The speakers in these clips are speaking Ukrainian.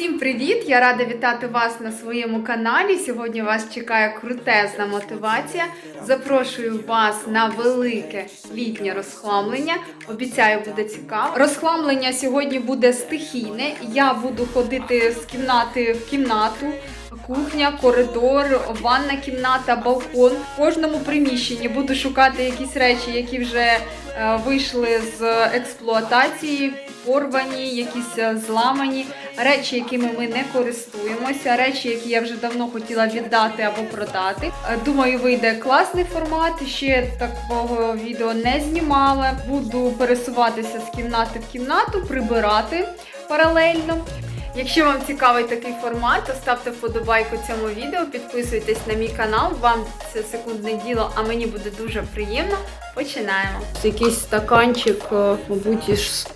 Усім привіт! Я рада вітати вас на своєму каналі. Сьогодні вас чекає крутезна мотивація. Запрошую вас на велике літнє розхламлення. Обіцяю, буде цікаво. Розхламлення сьогодні буде стихійне. Я буду ходити з кімнати в кімнату. Кухня, коридор, ванна кімната, балкон. В кожному приміщенні буду шукати якісь речі, які вже вийшли з експлуатації, порвані, якісь е, зламані, речі, якими ми не користуємося, речі, які я вже давно хотіла віддати або продати. Е, Думаю, вийде класний формат. Ще такого відео не знімала. Буду пересуватися з кімнати в кімнату, прибирати паралельно. Якщо вам цікавий такий формат, то ставте вподобайку цьому відео, підписуйтесь на мій канал. Вам це секундне діло, а мені буде дуже приємно. Починаємо. Це Якийсь стаканчик, е, мабуть, із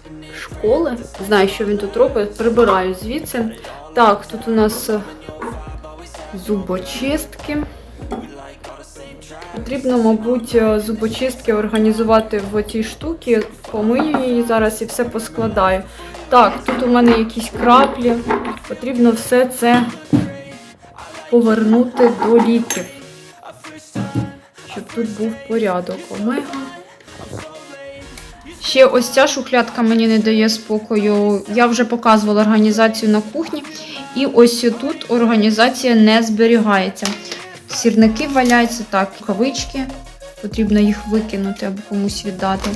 школи. Знаю, що він тут робить. Прибираю звідси. Так, тут у нас е, зубочистки. Потрібно, мабуть, е, зубочистки організувати в цій штуці. Помию її зараз і все поскладаю. Так, тут у мене якісь краплі. Потрібно все це повернути до ліків. Щоб тут був порядок. Омега. Ще ось ця шухлядка мені не дає спокою. Я вже показувала організацію на кухні. І ось тут організація не зберігається. Сірники валяються, так, рукавички. Потрібно їх викинути або комусь віддати.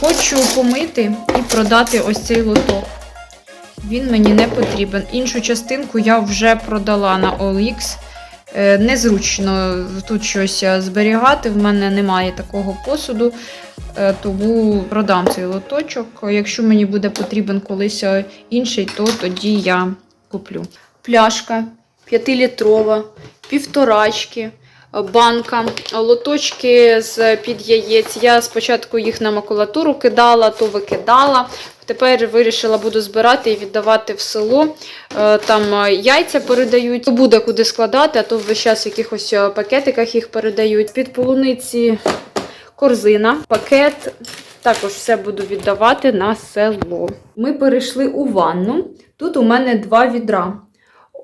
Хочу помити і продати ось цей лоток. Він мені не потрібен. Іншу частинку я вже продала на OLX. Е, Незручно тут щось зберігати. В мене немає такого посуду, е, тому продам цей лоточок. Якщо мені буде потрібен колись інший, то тоді я куплю. Пляшка 5-літрова, півторачки, банка, лоточки з під яєць. Я спочатку їх на макулатуру кидала, то викидала. Тепер вирішила буду збирати і віддавати в село. Е, Там е, яйця передають, то буде куди складати, а то весь час в якихось е, пакетиках їх передають. Під полуниці корзина, пакет. Також все буду віддавати на село. Ми перейшли у ванну. Тут у мене два відра.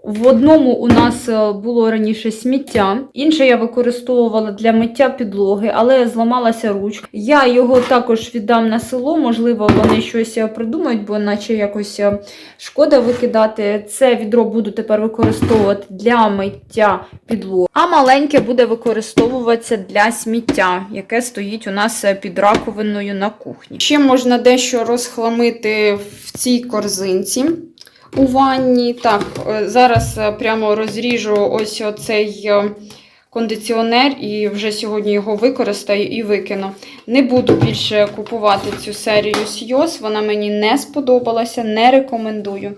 В одному у нас е, було раніше сміття, інше я використовувала для миття підлоги, але зламалася ручка. Я його також віддам на село, можливо, вони щось е, придумають, бо наче якось е, шкода викидати. Це відро буду тепер використовувати для миття підлоги, а маленьке буде використовуватися для сміття, яке стоїть у нас під раковиною на кухні. Ще можна дещо розхламити в цій корзинці у ванні. Так, е, зараз е, прямо розріжу ось оцей е, кондиціонер і вже сьогодні його використаю і викину. Не буду більше купувати цю серію Сйоз, вона мені не сподобалася, не рекомендую.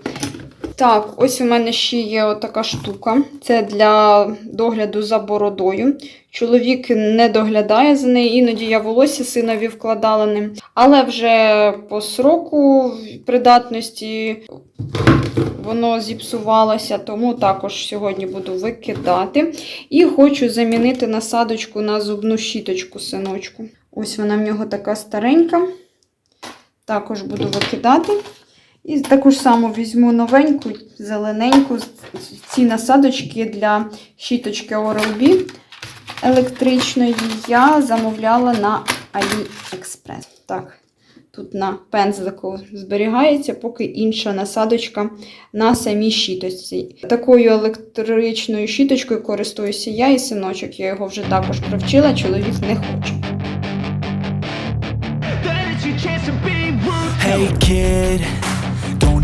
Так, ось у мене ще є отака штука. Це для догляду за бородою. Чоловік не доглядає за нею, іноді я волосся синові вкладала ним. Але вже по сроку придатності воно зіпсувалося, тому також сьогодні буду викидати. І хочу замінити насадочку на зубну щіточку синочку. Ось вона в нього така старенька. Також буду викидати. І таку ж саму візьму новеньку, зелененьку. Ці насадочки для щіточки Oral-B електричної я замовляла на AliExpress. Так, тут на пензлику зберігається, поки інша насадочка на самій щіточці. Такою електричною щіточкою користуюся я і синочок. Я його вже також привчила, чоловік не хоче. Hey kid,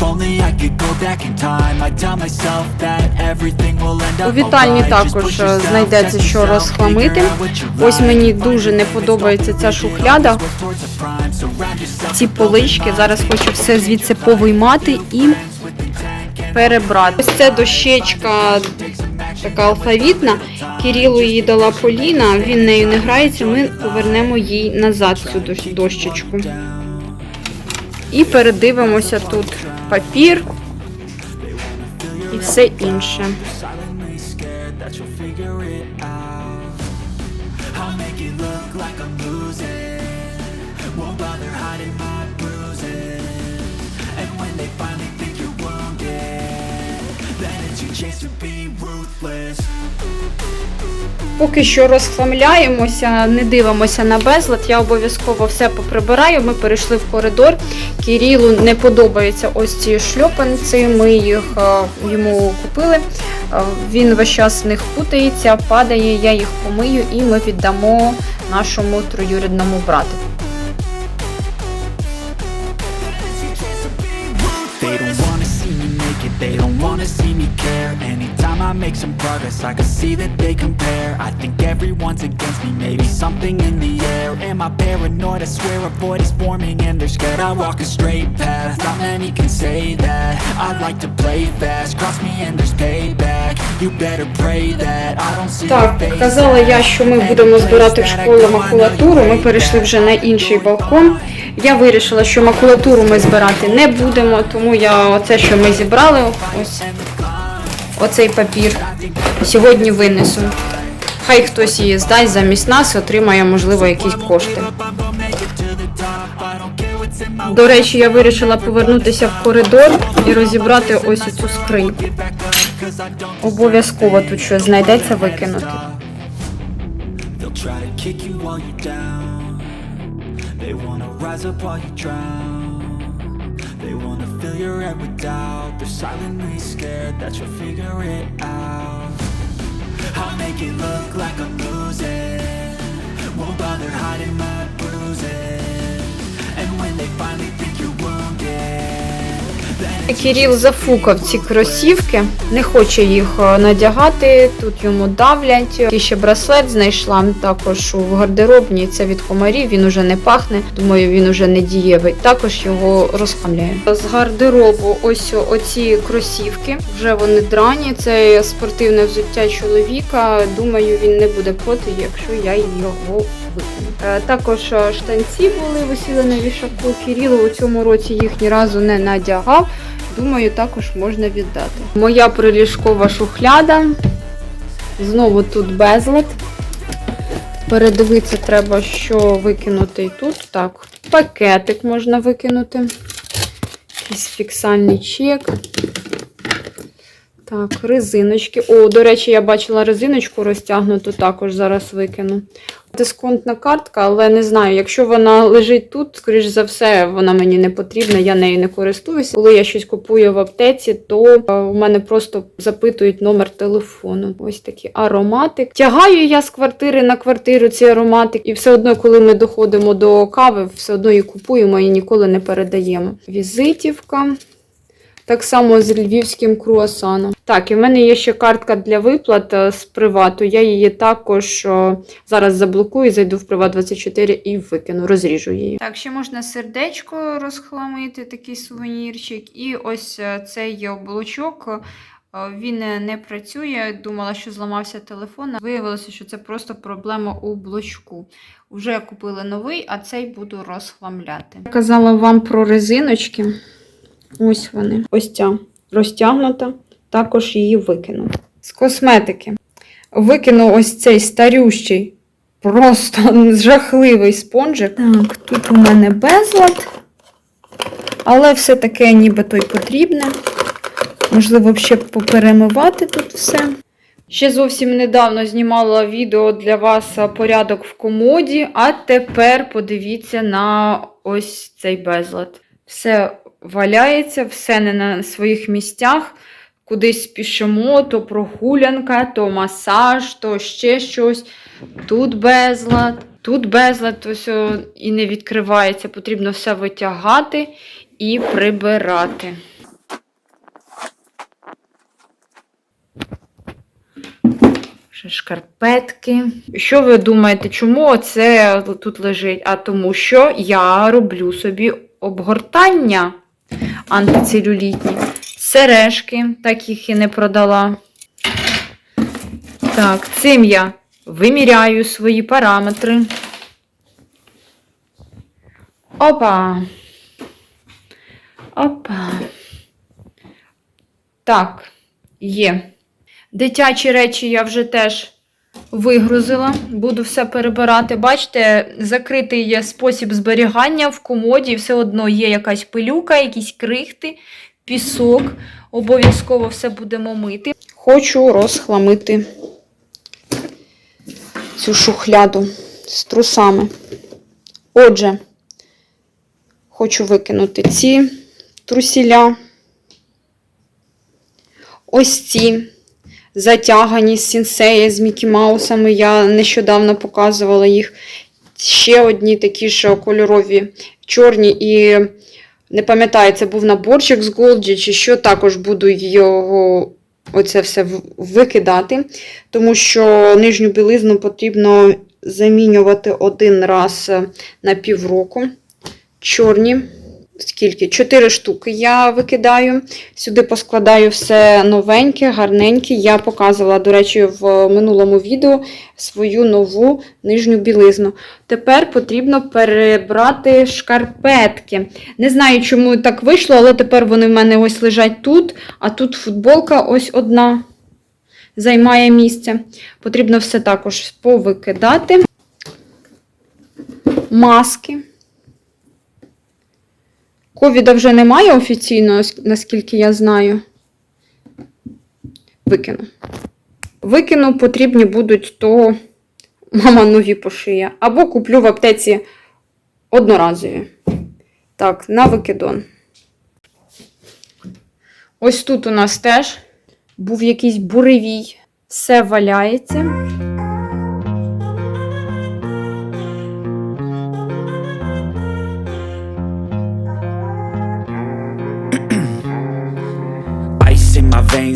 If only I could go back in time I'd tell myself that everything will end up У вітальні також знайдеться, що розхламити. Ось мені дуже не подобається ця шухляда. Ці полички. Зараз хочу все звідси повиймати і перебрати. Ось це дощечка така алфавітна. Кирилу її дала Поліна, він нею не грається, ми повернемо їй назад цю дощ- дощечку. І передивимося тут папір і все інше. chance to be ruthless. Поки що розхламляємося, не дивимося на безлад. Я обов'язково все поприбираю. Ми перейшли в коридор. Кирилу не подобаються ось ці шльопанці. Ми їх е, йому купили. Е, Він весь час в них путається, падає. Я їх помию і ми віддамо нашому троюрідному брату. They don't wanna see me care Anytime I make some progress, I can see that they compare I think everyone's against me, maybe something in the air Am I paranoid? I swear a void is forming and they're scared I walk a straight path, not many can say that I like to play fast, cross me and there's payback You better pray that I don't see Так, казала я, що ми будемо збирати в школу макулатуру. Ми перейшли вже на інший балкон. Я вирішила, що макулатуру ми збирати не будемо, тому я оце, що ми зібрали, ось оцей папір, сьогодні винесу. Хай хтось її здасть замість нас отримає, можливо, якісь кошти. До речі, я вирішила повернутися в коридор і розібрати ось цю скриньку. Обов'язково тут щось знайдеться викинути. They wanna rise up while you drown. Your head with doubt. They're silently scared that you'll figure it out. I'll make it look like I'm losing. Won't bother hiding my bruises. And when they finally Кирил зафукав ці кросівки, не хоче їх е, надягати, тут йому давлять. І ще браслет знайшла також у гардеробній. Це від комарів, він уже не пахне. Думаю, він уже не дієвий. Також його розхамляє. З гардеробу ось оці кросівки. Вже вони драні. Це спортивне взуття чоловіка. Думаю, він не буде проти, якщо я його викину. Е, Також е, штанці були висіли на вішаку. Кирило у цьому році їх ні разу не надягав. Думаю, також можна віддати. Моя приліжкова шухляда. Знову тут безлад. Передивитися треба, що викинути і тут. Так, пакетик можна викинути. Якийсь фіксальний чек. Так, резиночки. О, до речі, я бачила резиночку розтягнуту, також зараз викину. Дисконтна картка, але не знаю, якщо вона лежить тут, скоріш за все, вона мені не потрібна, я нею не користуюся. Коли я щось купую в аптеці, то е, у мене просто запитують номер телефону. Ось такий ароматик. Тягаю я з квартири на квартиру ці ароматик, і все одно, коли ми доходимо до кави, все одно її купуємо і ніколи не передаємо. Візитівка. Так само з львівським круасаном. Так, і в мене є ще картка для виплат е, з привату. Я її також зараз заблокую, зайду в приват 24 і викину, розріжу її. Так, ще можна сердечко розхламити, такий сувенірчик. І ось е, цей облучок. е, Він е, не працює. Думала, що зламався телефон. а Виявилося, що це просто проблема у блочку. Вже купили новий, а цей буду розхламляти. Казала вам про резиночки. Ось вони. Ось ця розтягнута. Також її викину. З косметики. Викину ось цей старющий, просто жахливий спонжик. Так, тут у мене безлад. Але все таке нібито й потрібне. Можливо, ще поперемивати тут все. Ще зовсім недавно знімала відео для вас порядок в комоді, а тепер подивіться на ось цей безлад. Все валяється, все не на своїх місцях. Кудись спішимо, то прогулянка, то масаж, то ще щось. Тут безлад, тут безлад, ось о, і не відкривається. Потрібно все витягати і прибирати. Ще шкарпетки. Що ви думаєте, чому це тут лежить? А тому що я роблю собі обгортання антицелюлітні. Сережки, так їх і не продала. Так, цим я виміряю свої параметри. Опа. Опа. Так, є. Дитячі речі я вже теж вигрузила. Буду все перебирати. Бачите, закритий є спосіб зберігання в комоді, все одно є якась пилюка, якісь крихти, пісок. Обов'язково все будемо мити. Хочу розхламити цю шухляду з трусами. Отже, хочу викинути ці трусіля. Ось ці затягані з сінсеї з Мікі Маусами. Я нещодавно показувала їх. Ще одні такі ж кольорові чорні і не пам'ятаю, це був наборчик з Голді, чи що також буду його оце все викидати, тому що нижню білизну потрібно замінювати один раз на півроку. Чорні. Скільки? Чотири штуки я викидаю. Сюди поскладаю все новеньке, гарненьке. Я показувала, до речі, в минулому відео свою нову нижню білизну. Тепер потрібно перебрати шкарпетки. Не знаю, чому так вийшло, але тепер вони в мене ось лежать тут, а тут футболка ось одна займає місце. Потрібно все також повикидати. Маски. Ковіда вже немає офіційно, наскільки я знаю. Викину. Викину, потрібні будуть то мама нові пошиє. Або куплю в аптеці одноразові. Так, на викидон. Ось тут у нас теж був якийсь буревій. Все валяється.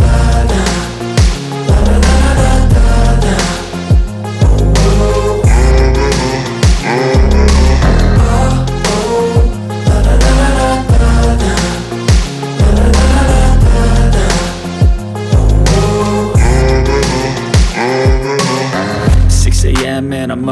Six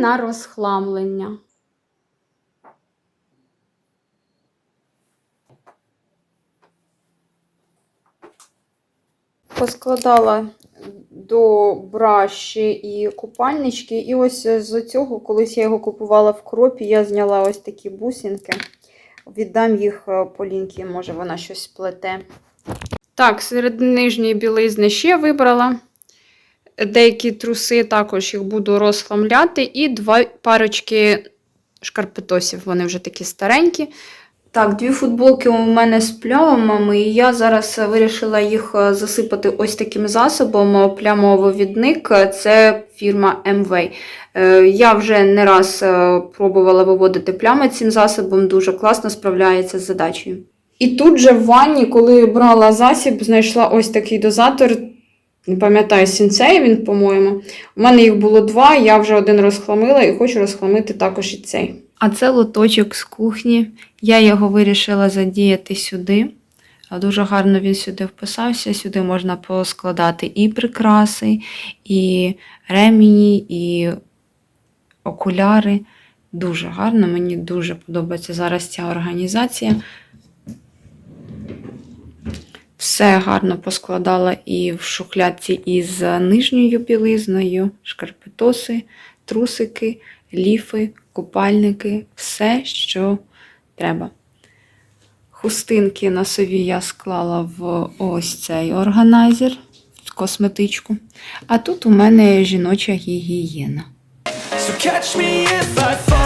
на розхламлення. Поскладала до браші і купальнички. І ось з цього, колись я його купувала в кропі, я зняла ось такі бусинки. Віддам їх е, Полінці, може вона щось плете. Так, серед нижньої білизни ще вибрала. Деякі труси також їх буду розхламляти. І два парочки шкарпетосів. Вони вже такі старенькі. Так, дві футболки у мене з плямами, і я зараз вирішила їх е, засипати ось таким засобом. е, Плямовивідник це фірма MV. Е, Я вже не раз е, пробувала виводити плями цим засобом, дуже класно справляється з задачею. І тут же в ванні, коли брала засіб, знайшла ось такий дозатор. Не пам'ятаю, сінцей він, по-моєму. У мене їх було два, я вже один розхламила і хочу розхламити також і цей. А це лоточок з кухні. Я його вирішила задіяти сюди. Дуже гарно він сюди вписався. Сюди можна поскладати і прикраси, і ремені, і окуляри. Дуже гарно, мені дуже подобається зараз ця організація. Все гарно поскладала і в шухлядці із нижньою білизною, шкарпетоси, трусики, ліфи, купальники, все, що треба. Хустинки носові я склала в ось цей органайзер, в косметичку. А тут у мене жіноча гігієна. So catch me if I fall